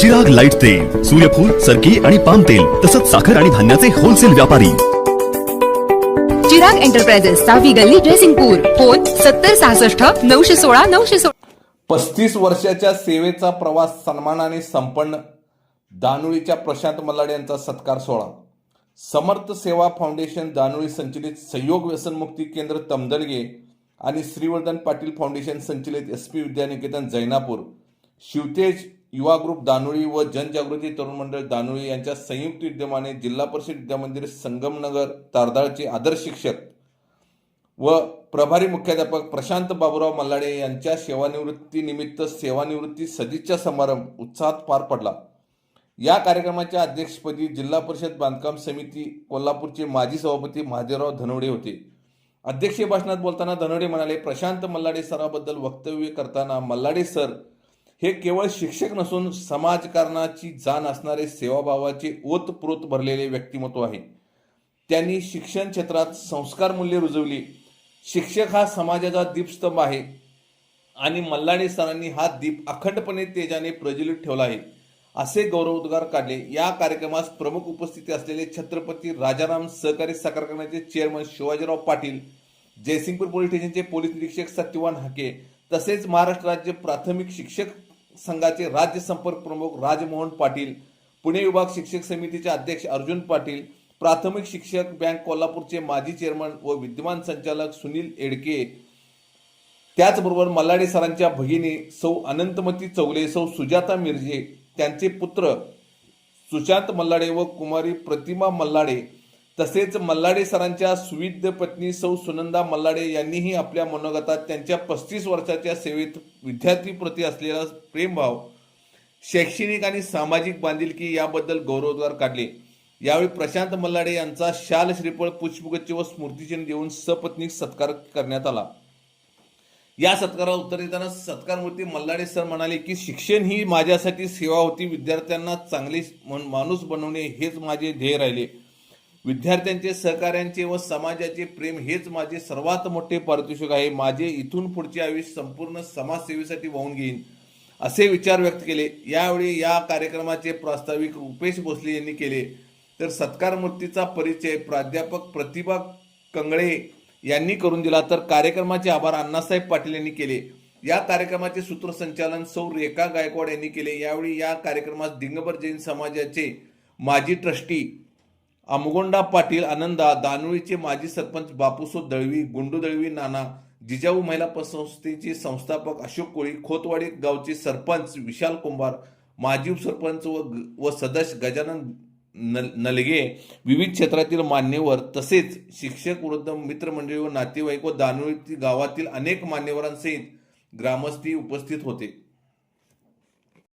Chirag light तेल सूर्यफूल सरकी आणि पाम तेल तसंच साखर आणि धान्याचे होलसेल व्यापारी. चिराग एंटरप्राइजेस सहावी गल्ली ड्रेसिंगपूर फोन सत्तर सहासष्ट नऊशे सोळा नऊशे सोळा. पस्तीस वर्षाच्या सेवेचा प्रवास सन्मानाने संपन्न दानुळीच्या प्रशांत मल्लाड यांचा सत्कार सोहळा. समर्थ सेवा फाउंडेशन दानुळी संचलित सहयोग व्यसनमुक्ती केंद्र तमदलगे आणि श्रीवर्धन पाटील फाउंडेशन संचलित S P Vidyaniketan Jainapur. Shivtej Yuva group Danoli व जनजागृती तरुण मंडळ दानोळी यांच्या संयुक्त विद्यमाने जिल्हा परिषद विद्यामंदिर संगमनगर तारदाळचे आदर्श शिक्षक व प्रभारी मुख्याध्यापक प्रशांत बाबुराव मल्लाडे यांच्या सेवानिवृत्तीनिमित्त सेवानिवृत्ती सदिच्छा समारंभ उत्साहात पार पडला. या कार्यक्रमाच्या अध्यक्षपदी जिल्हा परिषद बांधकाम समिती कोल्हापूरचे माजी सभापती महादेवराव धनवडे होते. अध्यक्षीय भाषणात बोलताना धनवडे म्हणाले प्रशांत मल्लाडे सराबद्दल वक्तव्य करताना मल्लाडे सर हे केवळ शिक्षक नसून समाजकारणाची जाण असणारे सेवाभावाचे ओतप्रोत भरलेले व्यक्तिमत्व आहे. त्यांनी शिक्षण क्षेत्रात संस्कार मूल्य रुजवली. शिक्षक हा समाजाचा दीपस्तंभ आहे आणि मल्लाणी सरांनी हा दीप अखंडपणे तेजाने प्रज्वलित ठेवला आहे. असे गौरवोद्गार काढले. या कार्यक्रमास प्रमुख उपस्थिती असलेले छत्रपती राजाराम सहकारी साखर कारखान्याचे चेअरमन शिवाजीराव पाटील जयसिंगपूर पोलीस स्टेशनचे पोलीस निरीक्षक सत्यवान हाके तसेच महाराष्ट्र राज्य प्राथमिक शिक्षक संघाचे राज्य संपर्क प्रमुख राजमोहन पाटील पुणे विभाग शिक्षक समितीचे अध्यक्ष अर्जुन पाटील प्राथमिक शिक्षक बँक कोल्हापूरचे माजी चेअरमन व विद्यमान संचालक सुनील एडके. त्याचबरोबर मल्हाडे सरांच्या भगिनी सौ अनंतमती चौले सौ सुजाता मिरजे त्यांचे पुत्र सुशांत मल्लाडे व कुमारी प्रतिमा मल्लाडे तसेच मल्लाडे सरांच्या सुविद्य पत्नी सौ सुनंदा मल्लाडे यांनीही आपल्या मनोगतात त्यांच्या पस्तीस वर्षाच्या सेवेत विद्यार्थीप्रती असलेला प्रेमभाव शैक्षणिक आणि सामाजिक बांधिलकी याबद्दल गौरवोद्गार काढले. यावेळी प्रशांत मल्लाडे यांचा शाल श्रीफळ पुष्पगुच्छ व स्मृतिचिन्ह देऊन सपत्नीक सत्कार करण्यात आला. या सत्काराला उत्तर देताना सत्कारमूर्ती मल्लाडे सर म्हणाले की शिक्षण ही माझ्यासाठी सेवा होती. विद्यार्थ्यांना चांगले मन- माणूस बनवणे हेच माझे ध्येय राहिले. विद्यार्थ्यांचे सहकार्यांचे व समाजाचे प्रेम हेच माझे सर्वात मोठे पारितोषिक आहे. माझे इथून पुढचे आयुष्य संपूर्ण समाजसेवेसाठी वाहून घेईन असे विचार व्यक्त केले. यावेळी या कार्यक्रमाचे प्रास्ताविक रुपेश भोसले यांनी केले. तर सत्कारमूर्तीचा परिचय प्राध्यापक प्रतिभा कंगळे यांनी करून दिला. तर कार्यक्रमाचे आभार अण्णासाहेब पाटील यांनी केले. या कार्यक्रमाचे सूत्रसंचालन सौ रेखा गायकवाड यांनी केले. यावेळी या कार्यक्रमास दिंगभर जैन समाजाचे माजी ट्रस्टी अमगोंडा पाटील आनंदा दानोळीचे माजी सरपंच बापूसो दळवी गुंडू दळवी नाना जिजाऊ महिला पतसंस्थेचे संस्थापक अशोक कोळी खोतवाडी गावचे सरपंच विशाल कुंभार माजी उपसरपंच व व सदस्य गजानन नल नलगे विविध क्षेत्रातील मान्यवर तसेच शिक्षक वृद्ध मित्रमंडळी व नातेवाईक व दानोळी गावातील अनेक मान्यवरांसहित ग्रामस्थी उपस्थित होते.